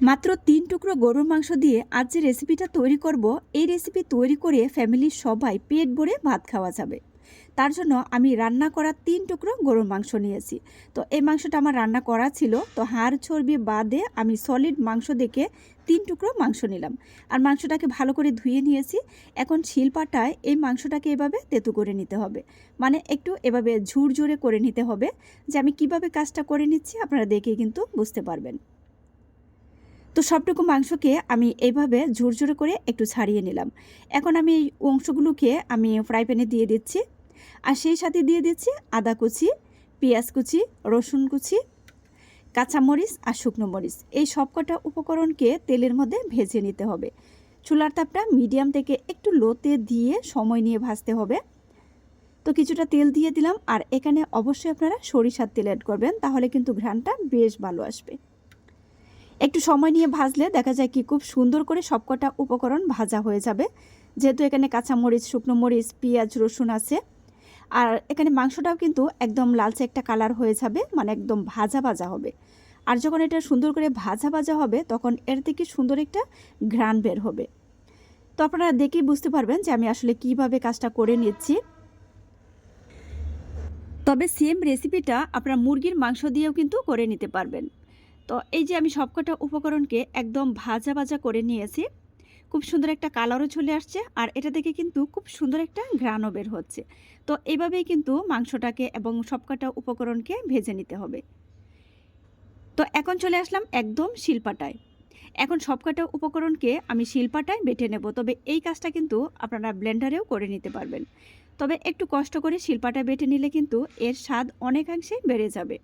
মাত্র তিন টুকরো গরুর মাংস দিয়ে আজ যে রেসিপিটা তৈরি করব, এই রেসিপি তৈরি করে ফ্যামিলির সবাই পেট ভরে ভাত খাওয়া যাবে। তার জন্য আমি রান্না করা তিন টুকরো গরুর মাংস নিয়েছি। তো এই মাংসটা আমার রান্না করা ছিল। তো হাড় চর্বি বাদে আমি সলিড মাংস দেখে তিন টুকরো মাংস নিলাম। আর মাংসটাকে ভালো করে ধুয়ে নিয়েছি। এখন শিলপাটায় এই মাংসটাকে এভাবে তেতু করে নিতে হবে। মানে একটু এভাবে ঝুরঝুরে করে নিতে হবে। যে আমি কীভাবে কাজটা করে নিচ্ছি আপনারা দেখে কিন্তু বুঝতে পারবেন। তো সবটুকু মাংসকে আমি এইভাবে ঝুরঝুরে করে একটু ছাড়িয়ে নিলাম। এখন আমি এই অংশগুলোকে আমি ফ্রাই প্যানে দিয়ে দিচ্ছি। আর সেই সাথে দিয়ে দিচ্ছি আদা কুচি, পেঁয়াজ কুচি, রসুন কুচি, কাঁচামরিচ আর শুকনো মরিচ। এই সবকটা উপকরণকে তেলের মধ্যে ভেজে নিতে হবে। চুলার তাপটা মিডিয়াম থেকে একটু লোতে দিয়ে সময় নিয়ে ভাজতে হবে। তো কিছুটা তেল দিয়ে দিলাম। আর এখানে অবশ্যই আপনারা সরিষার তেল অ্যাড করবেন, তাহলে কিন্তু ঘ্রানটা বেশ ভালো আসবে। একটু সময় নিয়ে ভাজলে দেখা যায় কি খুব সুন্দর করে সবকটা উপকরণ ভাজা হয়ে যাবে। যেহেতু এখানে কাঁচামরিচ, শুকনো মরিচ, পেঁয়াজ, রসুন আছে। আর এখানে মাংসটাও কিন্তু একদম লালচে একটা কালার হয়ে যাবে মানে একদম ভাজা ভাজা হবে। আর যখন এটা সুন্দর করে ভাজা ভাজা হবে, তখন এর থেকে সুন্দর একটা ঘ্রাণ বের হবে। তো আপনারা দেখেই বুঝতে পারবেন যে আমি আসলে কীভাবে কাজটা করে নিচ্ছি। তবে সেম রেসিপিটা আপনারা মুরগির মাংস দিয়েও কিন্তু করে নিতে পারবেন। তো এই যে আমি সবকটা উপকরণকে একদম ভাজা ভাজা করে নিয়েছি, খুব সুন্দর একটা কালারও চলে আসছে আর এটা থেকে কিন্তু খুব সুন্দর একটা ঘ্রাণও বের হচ্ছে। তো এইভাবেই কিন্তু মাংসটাকে এবং সবকটা উপকরণকে ভেজে নিতে হবে। তো এখন চলে আসলাম একদম শিলপাটায়। এখন সবকটা উপকরণকে আমি শিলপাটায় বেটে নেব, তবে এই কাজটা কিন্তু আপনারা ব্লেন্ডারেও করে নিতে পারবেন। তবে একটু কষ্ট করে শিলপাটা বেটে নিলে কিন্তু এর স্বাদ অনেকাংশে বেড়ে যাবে।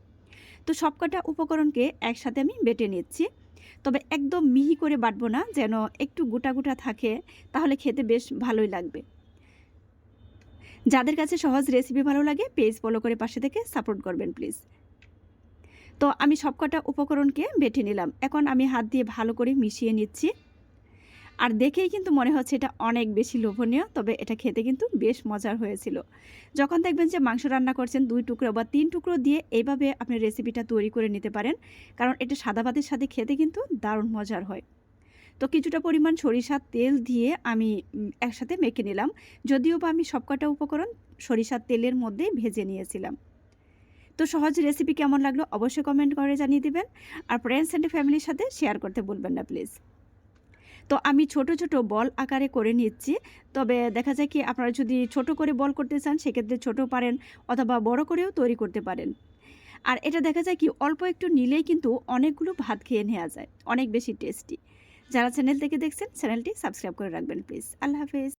তো সবকটা উপকরণকে একসাথে আমি বেটে নিচ্ছি। তবে একদম মিহি করে বাটবো না, যেন একটু গোটা গোটা থাকে, তাহলে খেতে বেশ ভালোই লাগবে। যাদের কাছে সহজ রেসিপি ভালো লাগে পেজ ফলো করে পাশে থেকে সাপোর্ট করবেন প্লিজ তো আমি সবকটা উপকরণকে বেটে নিলাম। এখন আমি হাত দিয়ে ভালো করে মিশিয়ে নিচ্ছি। আর দেখেই কিন্তু মনে হচ্ছে এটা অনেক বেশি লোভনীয়, তবে এটা খেতে কিন্তু বেশ মজার হয়েছিল। যখন দেখবেন যে মাংস রান্না করছেন দুই টুকরো বা তিন টুকরো দিয়ে এইভাবে আপনি রেসিপিটা তৈরি করে নিতে পারেন, কারণ এটা সাদা ভাতের সাথে খেতে কিন্তু দারুণ মজার হয়। তো কিছুটা পরিমাণ সরিষার তেল দিয়ে আমি একসাথে মেখে নিলাম, যদিও বা আমি সবকটা উপকরণ সরিষার তেলের মধ্যে ভেজে নিয়েছিলাম। তো সহজ রেসিপি কেমন লাগল অবশ্যই কমেন্ট করে জানিয়ে দেবেন, আর ফ্রেন্ডস অ্যান্ড ফ্যামিলির সাথে শেয়ার করতে ভুলবেন না প্লিজ তো আমি ছোট ছোট বল আকারে করে নিচ্ছি। তবে দেখা যায় কি, আপনারা যদি ছোট করে বল করতে চান, সেক্ষেত্রে ছোট পারেন অথবা বড় করেও তৈরি করতে পারেন। আর এটা দেখা যায় কি, অল্প একটু নিলেই কিন্তু অনেকগুলো ভাত খেয়ে নেওয়া যায়। অনেক বেশি টেস্টি। যারা চ্যানেল থেকে দেখছেন, চ্যানেলটি সাবস্ক্রাইব করে রাখবেন, প্লিজ। আল্লাহ হাফেজ।